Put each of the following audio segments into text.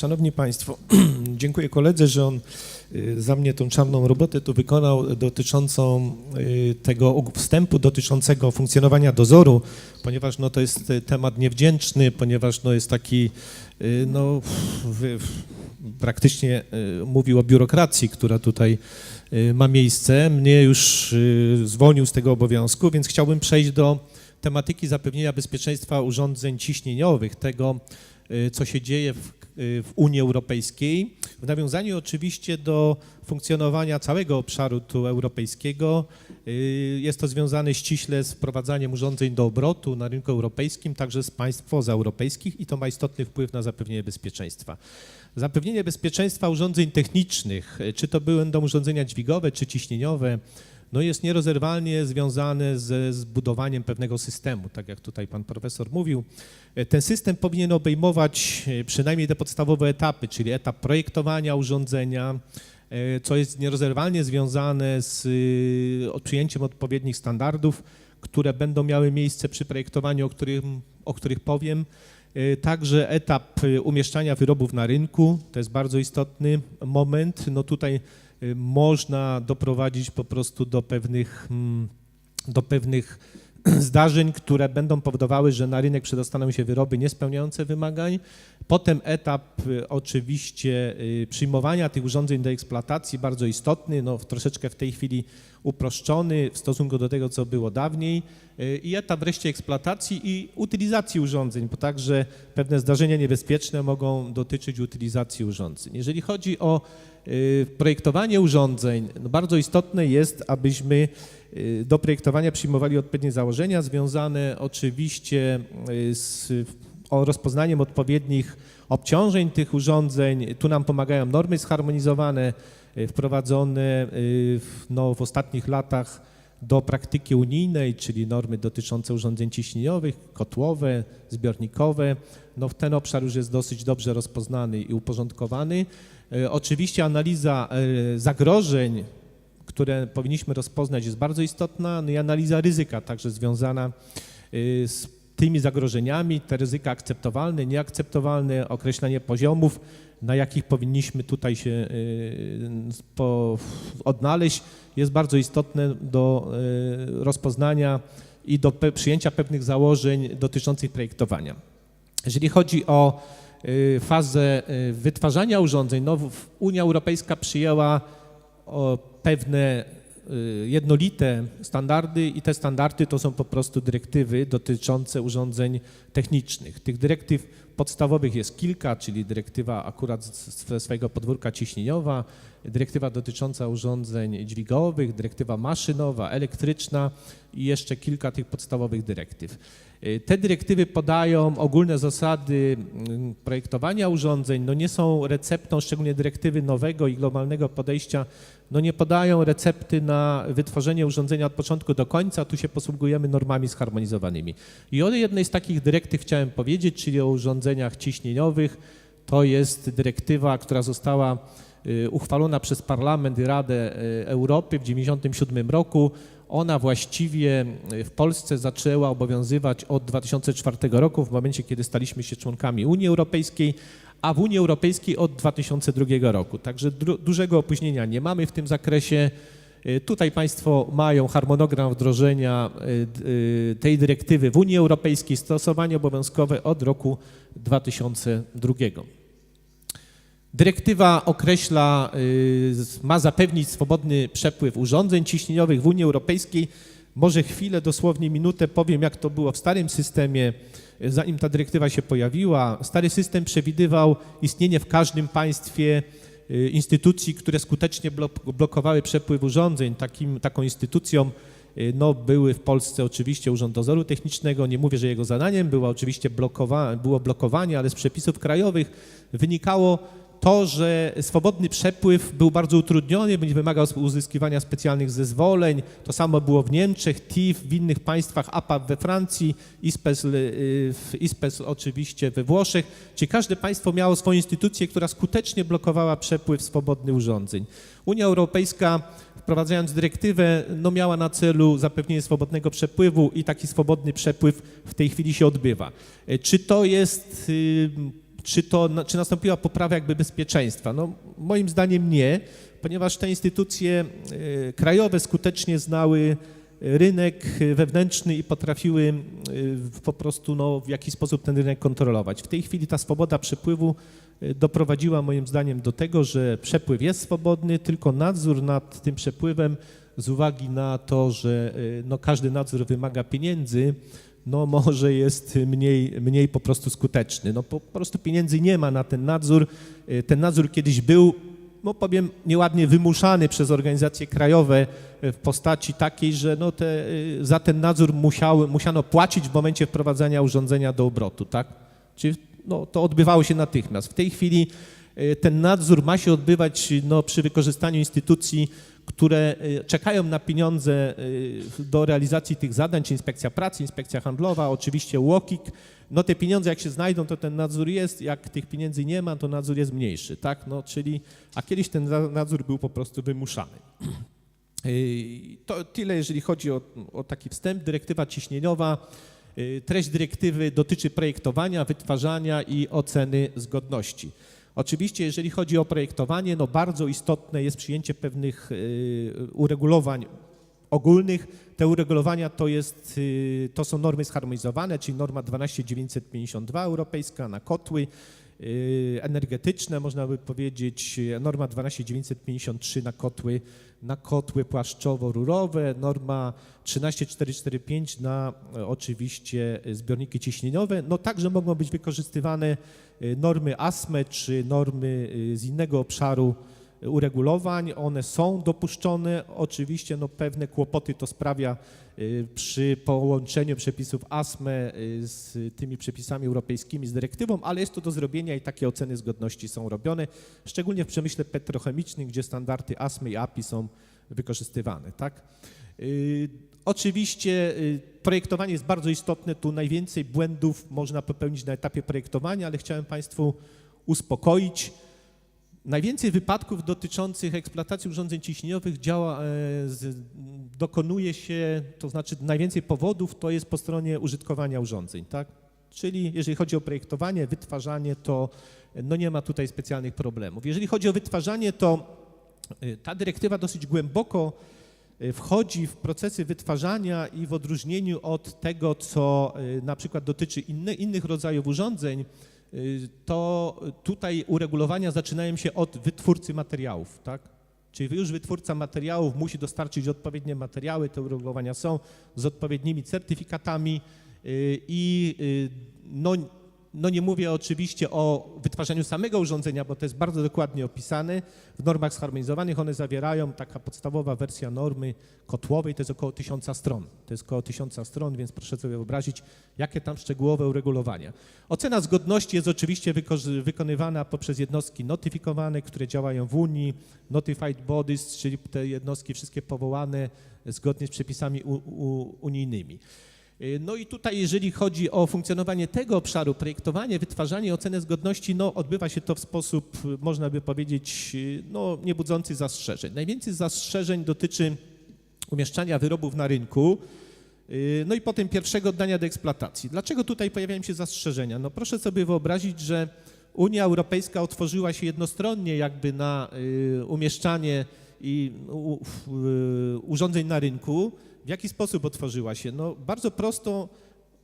Szanowni Państwo, dziękuję koledze, że on y, za mnie tą czarną robotę tu wykonał dotyczącą y, tego wstępu dotyczącego funkcjonowania dozoru, ponieważ no, to jest y, temat niewdzięczny, ponieważ no, jest taki, no, praktycznie mówił o biurokracji, która tutaj ma miejsce. Mnie już zwolnił z tego obowiązku, więc chciałbym przejść do tematyki zapewnienia bezpieczeństwa urządzeń ciśnieniowych, tego, co się dzieje w, w Unii Europejskiej, w nawiązaniu oczywiście do funkcjonowania całego obszaru tu europejskiego. Y, Jest to związane ściśle z wprowadzaniem urządzeń do obrotu na rynku europejskim, także z państw pozaeuropejskich i to ma istotny wpływ na zapewnienie bezpieczeństwa. Zapewnienie bezpieczeństwa urządzeń technicznych, y, czy to będą urządzenia dźwigowe, czy ciśnieniowe, no jest nierozerwalnie związane ze zbudowaniem pewnego systemu, tak jak tutaj pan profesor mówił. E, Ten system powinien obejmować e, przynajmniej te podstawowe etapy, czyli etap projektowania urządzenia, e, co jest nierozerwalnie związane z przyjęciem odpowiednich standardów, które będą miały miejsce przy projektowaniu, o, którym, o których powiem. E, Także etap y, umieszczania wyrobów na rynku, to jest bardzo istotny moment. No tutaj y, można doprowadzić po prostu do pewnych, mm, do pewnych zdarzeń, które będą powodowały, że na rynek przedostaną się wyroby niespełniające wymagań. Potem etap y, oczywiście y, przyjmowania tych urządzeń do eksploatacji, bardzo istotny, no troszeczkę w tej chwili uproszczony w stosunku do tego, co było dawniej. Y, I etap wreszcie eksploatacji i utylizacji urządzeń, bo także pewne zdarzenia niebezpieczne mogą dotyczyć utylizacji urządzeń. Jeżeli chodzi o y, projektowanie urządzeń, no bardzo istotne jest, abyśmy y, do projektowania przyjmowali odpowiednie założenia związane oczywiście z o rozpoznaniem odpowiednich obciążeń tych urządzeń. Tu nam pomagają normy zharmonizowane, y, wprowadzone y, w- no, w ostatnich latach do praktyki unijnej, czyli normy dotyczące urządzeń ciśnieniowych, kotłowe, zbiornikowe. No, ten obszar już jest dosyć dobrze rozpoznany i uporządkowany. E, Oczywiście analiza zagrożeń, które powinniśmy rozpoznać, jest bardzo istotna, no i analiza ryzyka, także związana y, z tymi zagrożeniami, te ryzyka akceptowalne, nieakceptowalne, określenie poziomów, na jakich powinniśmy tutaj się y, odnaleźć, jest bardzo istotne do y, rozpoznania i do przyjęcia pewnych założeń dotyczących projektowania. Jeżeli chodzi o y, fazę wytwarzania urządzeń, no, Unia Europejska przyjęła pewne jednolite standardy i te standardy to są po prostu dyrektywy dotyczące urządzeń technicznych. Tych dyrektyw podstawowych jest kilka, czyli dyrektywa akurat ze swojego podwórka ciśnieniowa, dyrektywa dotycząca urządzeń dźwigowych, dyrektywa maszynowa, elektryczna i jeszcze kilka tych podstawowych dyrektyw. Y, Te dyrektywy podają ogólne zasady mm, projektowania urządzeń, no nie są receptą, szczególnie dyrektywy nowego i globalnego podejścia, no nie podają recepty na wytworzenie urządzenia od początku do końca, tu się posługujemy normami zharmonizowanymi. I o jednej z takich dyrektyw chciałem powiedzieć, czyli o urządzeniach ciśnieniowych. To jest dyrektywa, która została y, uchwalona przez Parlament i Radę y, Europy w 1997 roku. Ona właściwie y, w Polsce zaczęła obowiązywać od 2004 roku, w momencie, kiedy staliśmy się członkami Unii Europejskiej, a w Unii Europejskiej od 2002 roku. Także dużego opóźnienia nie mamy w tym zakresie. Y, Tutaj Państwo mają harmonogram wdrożenia y, tej dyrektywy w Unii Europejskiej, stosowanie obowiązkowe od roku 2002. Dyrektywa określa, y, ma zapewnić swobodny przepływ urządzeń ciśnieniowych w Unii Europejskiej. Może chwilę, dosłownie minutę powiem, jak to było w starym systemie, zanim ta dyrektywa się pojawiła. Stary system przewidywał istnienie w każdym państwie y, instytucji, które skutecznie blok- blokowały przepływ urządzeń. Takim, taką instytucją y, no, były w Polsce oczywiście Urząd Dozoru Technicznego. Nie mówię, że jego zadaniem było oczywiście blokowa- było blokowanie, ale z przepisów krajowych wynikało to, że swobodny przepływ był bardzo utrudniony, będzie wymagał uzyskiwania specjalnych zezwoleń. To samo było w Niemczech, TIF, w innych państwach, APAP we Francji, ISPES, y, w ISPES oczywiście we Włoszech. Czyli każde państwo miało swoją instytucję, która skutecznie blokowała przepływ swobodny urządzeń. Unia Europejska wprowadzając dyrektywę, no miała na celu zapewnienie swobodnego przepływu i taki swobodny przepływ w tej chwili się odbywa. E, Czy to jest y, czy, to, czy nastąpiła poprawa jakby bezpieczeństwa? No, moim zdaniem nie, ponieważ te instytucje e, krajowe skutecznie znały rynek wewnętrzny i potrafiły e, po prostu no, w jakiś sposób ten rynek kontrolować. W tej chwili ta swoboda przepływu e, doprowadziła moim zdaniem do tego, że przepływ jest swobodny, tylko nadzór nad tym przepływem z uwagi na to, że no, każdy nadzór wymaga pieniędzy, no może jest mniej, mniej po prostu skuteczny. No po prostu pieniędzy nie ma na ten nadzór. E, Ten nadzór kiedyś był, no powiem nieładnie, wymuszany przez organizacje krajowe e, w postaci takiej, że no te, e, za ten nadzór musiały, musiano płacić w momencie wprowadzania urządzenia do obrotu, tak? Czyli no, to odbywało się natychmiast. W tej chwili ten nadzór ma się odbywać no, przy wykorzystaniu instytucji, które e, czekają na pieniądze e, do realizacji tych zadań, czy Inspekcja Pracy, Inspekcja Handlowa, oczywiście UOKiK. No te pieniądze jak się znajdą, to ten nadzór jest, jak tych pieniędzy nie ma, to nadzór jest mniejszy, tak? No, czyli, a kiedyś ten nadzór był po prostu wymuszany. Yy, To tyle, jeżeli chodzi o, o taki wstęp. Dyrektywa ciśnieniowa. Treść dyrektywy dotyczy projektowania, wytwarzania i oceny zgodności. Oczywiście, jeżeli chodzi o projektowanie, no bardzo istotne jest przyjęcie pewnych yy, uregulowań ogólnych. Te uregulowania to, jest, yy, to są normy zharmonizowane, czyli norma 12952 europejska na kotły, energetyczne, można by powiedzieć, norma 12953 na kotły, na kotły płaszczowo-rurowe, norma 13445 na e, oczywiście e, zbiorniki ciśnieniowe. No także mogą być wykorzystywane e, normy ASME czy normy z innego obszaru uregulowań. One są dopuszczone. Oczywiście no, pewne kłopoty to sprawia y, przy połączeniu przepisów ASME y, z tymi przepisami europejskimi, z dyrektywą, ale jest to do zrobienia i takie oceny zgodności są robione, szczególnie w przemyśle petrochemicznym, gdzie standardy ASME i API są wykorzystywane. Tak? Y, Oczywiście projektowanie jest bardzo istotne, tu najwięcej błędów można popełnić na etapie projektowania, ale chciałem Państwu uspokoić. Najwięcej wypadków dotyczących eksploatacji urządzeń ciśnieniowych działa, e, z, dokonuje się, to znaczy najwięcej powodów to jest po stronie użytkowania urządzeń, tak? Czyli jeżeli chodzi o projektowanie, wytwarzanie, to e, no nie ma tutaj specjalnych problemów. Jeżeli chodzi o wytwarzanie, to e, ta dyrektywa dosyć głęboko wchodzi w procesy wytwarzania i w odróżnieniu od tego, co na przykład dotyczy inny, innych rodzajów urządzeń, to tutaj uregulowania zaczynają się od wytwórcy materiałów, tak? Czyli już wytwórca materiałów musi dostarczyć odpowiednie materiały, te uregulowania są z odpowiednimi certyfikatami y, i y, no, no nie mówię oczywiście o wytwarzaniu samego urządzenia, bo to jest bardzo dokładnie opisane. W normach zharmonizowanych one zawierają, taka podstawowa wersja normy kotłowej to jest około tysiąca stron. To jest około tysiąca stron, więc proszę sobie wyobrazić, jakie tam szczegółowe uregulowania. Ocena zgodności jest oczywiście wyko- wykonywana poprzez jednostki notyfikowane, które działają w Unii, notified bodies, czyli te jednostki wszystkie powołane zgodnie z przepisami unijnymi. Y, No i tutaj, jeżeli chodzi o funkcjonowanie tego obszaru, projektowanie, wytwarzanie, ocenę zgodności, no odbywa się to w sposób, y, można by powiedzieć, y, no nie budzący zastrzeżeń. Najwięcej zastrzeżeń dotyczy umieszczania wyrobów na rynku, no i potem pierwszego oddania do eksploatacji. Dlaczego tutaj pojawiają się zastrzeżenia? No proszę sobie wyobrazić, że Unia Europejska otworzyła się jednostronnie jakby na umieszczanie i urządzeń na rynku. W jaki sposób otworzyła się? No bardzo prosto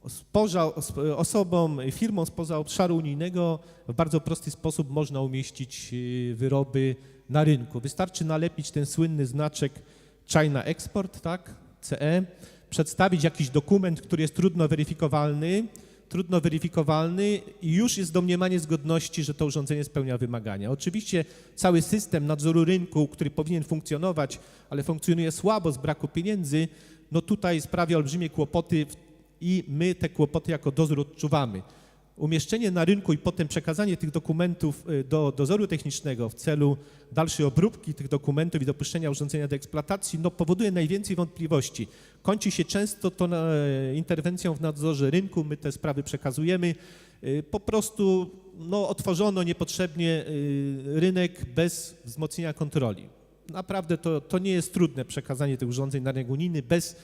spoza, sp- osobom, firmom spoza obszaru unijnego w bardzo prosty sposób można umieścić y, wyroby na rynku. Wystarczy nalepić ten słynny znaczek China Export, tak, CE, przedstawić jakiś dokument, który jest trudno weryfikowalny, trudno weryfikowalny i już jest domniemanie zgodności, że to urządzenie spełnia wymagania. Oczywiście cały system nadzoru rynku, który powinien funkcjonować, ale funkcjonuje słabo z braku pieniędzy, no tutaj sprawia olbrzymie kłopoty i my te kłopoty jako dozór odczuwamy. Umieszczenie na rynku i potem przekazanie tych dokumentów y, do dozoru technicznego w celu dalszej obróbki tych dokumentów i dopuszczenia urządzenia do eksploatacji no, powoduje najwięcej wątpliwości. Kończy się często to e, interwencją w nadzorze rynku, my te sprawy przekazujemy. Y, Po prostu no, otworzono niepotrzebnie y, rynek bez wzmocnienia kontroli. Naprawdę to, to nie jest trudne przekazanie tych urządzeń na rynek unijny bez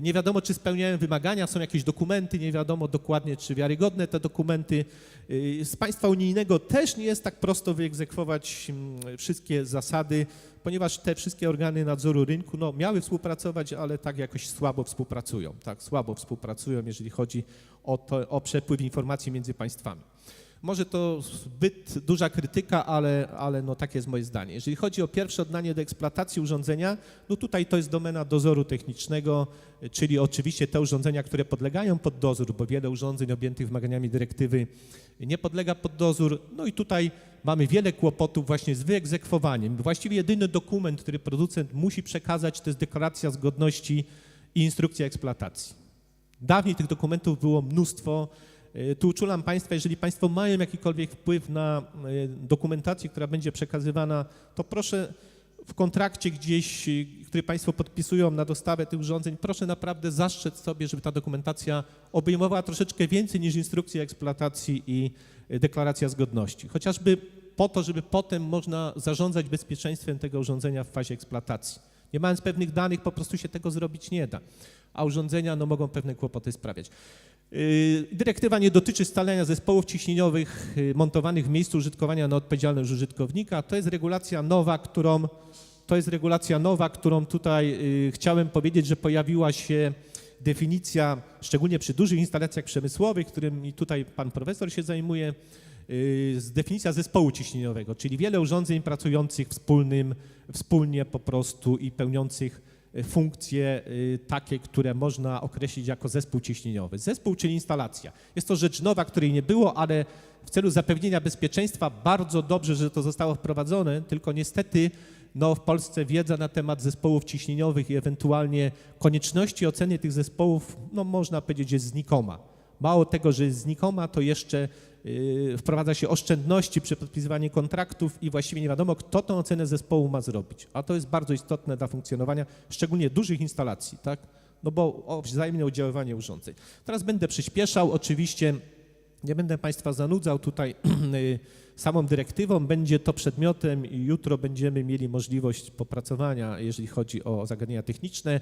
Nie wiadomo, czy spełniają wymagania, są jakieś dokumenty, nie wiadomo dokładnie, czy wiarygodne te dokumenty. Y, Z państwa unijnego też nie jest tak prosto wyegzekwować mm, wszystkie zasady, ponieważ te wszystkie organy nadzoru rynku no, miały współpracować, ale tak jakoś słabo współpracują. Tak, słabo współpracują, jeżeli chodzi o, to, o przepływ informacji między państwami. Może to zbyt duża krytyka, ale, ale no takie jest moje zdanie. Jeżeli chodzi o pierwsze oddanie do eksploatacji urządzenia, no tutaj to jest domena dozoru technicznego, czyli oczywiście te urządzenia, które podlegają pod dozór, bo wiele urządzeń objętych wymaganiami dyrektywy nie podlega pod dozór. No i tutaj mamy wiele kłopotów właśnie z wyegzekwowaniem. Właściwie jedyny dokument, który producent musi przekazać, to jest deklaracja zgodności i instrukcja eksploatacji. Dawniej tych dokumentów było mnóstwo. E, Tu uczulam Państwa, jeżeli Państwo mają jakikolwiek wpływ na e, dokumentację, która będzie przekazywana, to proszę w kontrakcie gdzieś, e, który Państwo podpisują na dostawę tych urządzeń, proszę naprawdę zastrzec sobie, żeby ta dokumentacja obejmowała troszeczkę więcej niż instrukcja eksploatacji i deklaracja zgodności. Chociażby po to, żeby potem można zarządzać bezpieczeństwem tego urządzenia w fazie eksploatacji. Nie mając pewnych danych, po prostu się tego zrobić nie da, a urządzenia no, mogą pewne kłopoty sprawiać. Yy, Dyrektywa nie dotyczy scalania zespołów ciśnieniowych yy, montowanych w miejscu użytkowania na odpowiedzialność użytkownika. To jest regulacja nowa, którą, to jest regulacja nowa, którą tutaj yy, chciałem powiedzieć, że pojawiła się definicja, szczególnie przy dużych instalacjach przemysłowych, którym i tutaj pan profesor się zajmuje, definicja zespołu ciśnieniowego, czyli wiele urządzeń pracujących wspólnym, wspólnie po prostu i pełniących y, funkcje y, takie, które można określić jako zespół ciśnieniowy. Zespół, czyli instalacja. Jest to rzecz nowa, której nie było, ale w celu zapewnienia bezpieczeństwa bardzo dobrze, że to zostało wprowadzone, tylko niestety no, w Polsce wiedza na temat zespołów ciśnieniowych i ewentualnie konieczności oceny tych zespołów, no można powiedzieć, jest znikoma. Mało tego, że jest znikoma, to jeszcze y, wprowadza się oszczędności przy podpisywaniu kontraktów i właściwie nie wiadomo, kto tę ocenę zespołu ma zrobić. A to jest bardzo istotne dla funkcjonowania szczególnie dużych instalacji, tak? No bo o wzajemne oddziaływanie urządzeń. Teraz będę przyspieszał, oczywiście nie będę Państwa zanudzał tutaj y, samą dyrektywą, będzie to przedmiotem i jutro będziemy mieli możliwość popracowania, jeżeli chodzi o zagadnienia techniczne,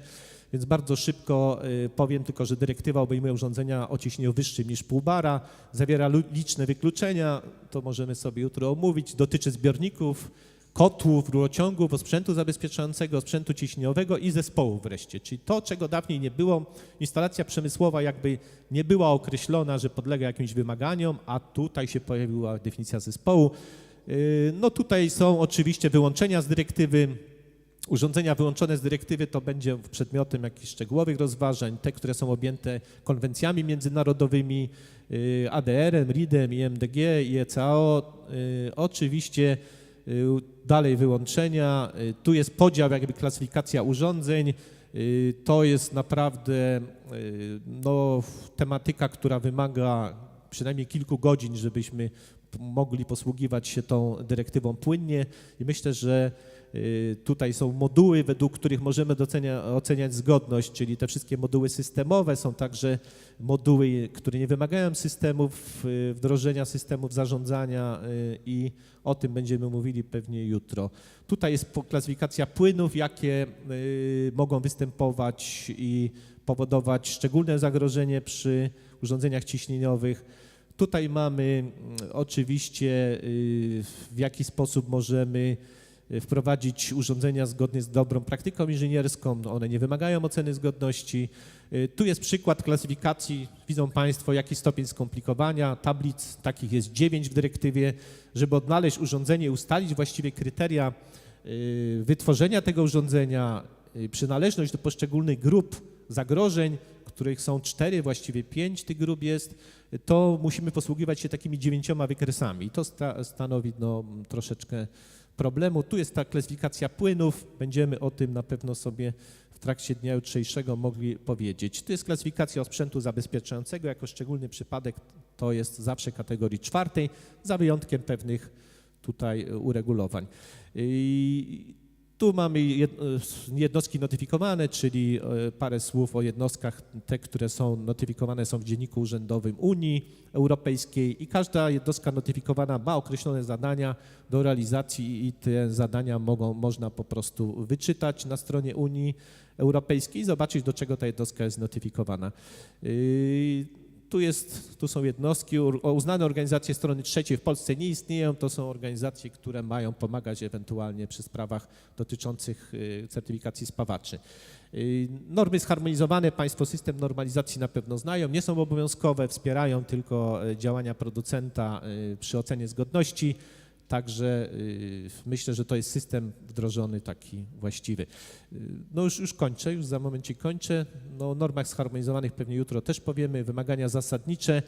więc bardzo szybko y, powiem tylko, że dyrektywa obejmuje urządzenia o ciśnieniu wyższym niż pół bara, zawiera liczne wykluczenia, to możemy sobie jutro omówić, dotyczy zbiorników, kotłów, rurociągów, sprzętu zabezpieczającego, sprzętu ciśnieniowego i zespołów wreszcie. Czyli to, czego dawniej nie było, instalacja przemysłowa jakby nie była określona, że podlega jakimś wymaganiom, a tutaj się pojawiła definicja zespołu. Yy, No tutaj są oczywiście wyłączenia z dyrektywy, Urządzenia wyłączone z dyrektywy to będzie przedmiotem jakichś szczegółowych rozważań, te, które są objęte konwencjami międzynarodowymi, y, ADR-em, RID-em, IMDG, IECAO. Y, Oczywiście y, dalej wyłączenia. Y, Tu jest podział, jakby klasyfikacja urządzeń. Y, To jest naprawdę y, no, tematyka, która wymaga przynajmniej kilku godzin, żebyśmy mogli posługiwać się tą dyrektywą płynnie i myślę, że y, tutaj są moduły, według których możemy docenia, oceniać zgodność, czyli te wszystkie moduły systemowe, są także moduły, które nie wymagają systemów, y, wdrożenia systemów zarządzania y, i o tym będziemy mówili pewnie jutro. Tutaj jest klasyfikacja płynów, jakie y, mogą występować i powodować szczególne zagrożenie przy urządzeniach ciśnieniowych. Tutaj mamy mm, oczywiście y, w jaki sposób możemy y, wprowadzić urządzenia zgodnie z dobrą praktyką inżynierską. One nie wymagają oceny zgodności. Y, Tu jest przykład klasyfikacji. Widzą Państwo, jaki stopień skomplikowania. Tablic takich jest dziewięć w dyrektywie. Żeby odnaleźć urządzenie ustalić właściwie kryteria y, wytworzenia tego urządzenia, y, przynależność do poszczególnych grup zagrożeń, których są cztery, właściwie pięć tych grup jest, to musimy posługiwać się takimi dziewięcioma wykresami. I to sta, stanowi no, troszeczkę problemu. Tu jest ta klasyfikacja płynów. Będziemy o tym na pewno sobie w trakcie dnia jutrzejszego mogli powiedzieć. Tu jest klasyfikacja sprzętu zabezpieczającego. Jako szczególny przypadek to jest zawsze kategorii czwartej, za wyjątkiem pewnych tutaj uregulowań. I Tu mamy e, jednostki notyfikowane, czyli e, parę słów o jednostkach. Te, które są notyfikowane są w Dzienniku Urzędowym Unii Europejskiej i każda jednostka notyfikowana ma określone zadania do realizacji i te zadania mogą, można po prostu wyczytać na stronie Unii Europejskiej i zobaczyć, do czego ta jednostka jest notyfikowana. Tu, jest, tu są jednostki, uznane organizacje strony trzeciej w Polsce nie istnieją, to są organizacje, które mają pomagać ewentualnie przy sprawach dotyczących y, certyfikacji spawaczy. Y, Normy zharmonizowane Państwo system normalizacji na pewno znają, nie są obowiązkowe, wspierają tylko y, działania producenta przy ocenie zgodności. Także y, myślę, że to jest system wdrożony taki właściwy. Y, No już, już kończę, już za momencik kończę. No, o normach zharmonizowanych pewnie jutro też powiemy, wymagania zasadnicze.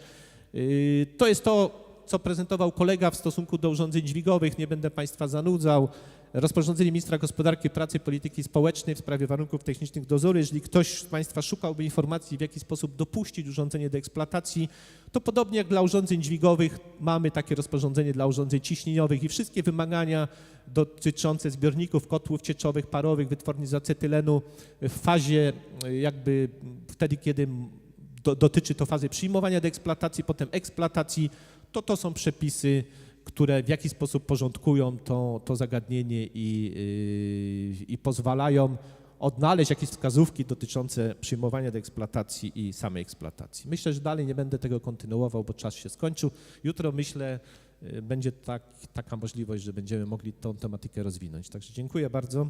Y, To jest to, co prezentował kolega w stosunku do urządzeń dźwigowych, nie będę Państwa zanudzał. Rozporządzenie ministra gospodarki, pracy i polityki społecznej w sprawie warunków technicznych dozoru. Jeżeli ktoś z Państwa szukałby informacji, w jaki sposób dopuścić urządzenie do eksploatacji, to podobnie jak dla urządzeń dźwigowych mamy takie rozporządzenie dla urządzeń ciśnieniowych i wszystkie wymagania dotyczące zbiorników, kotłów cieczowych, parowych, wytwórni z acetylenu w fazie jakby wtedy, kiedy do, dotyczy to fazy przyjmowania do eksploatacji, potem eksploatacji, to to są przepisy, które w jakiś sposób porządkują to, to zagadnienie i, yy, i pozwalają odnaleźć jakieś wskazówki dotyczące przyjmowania do eksploatacji i samej eksploatacji. Myślę, że dalej nie będę tego kontynuował, bo czas się skończył. Jutro myślę, yy, będzie tak, taka możliwość, że będziemy mogli tą tematykę rozwinąć. Także dziękuję bardzo.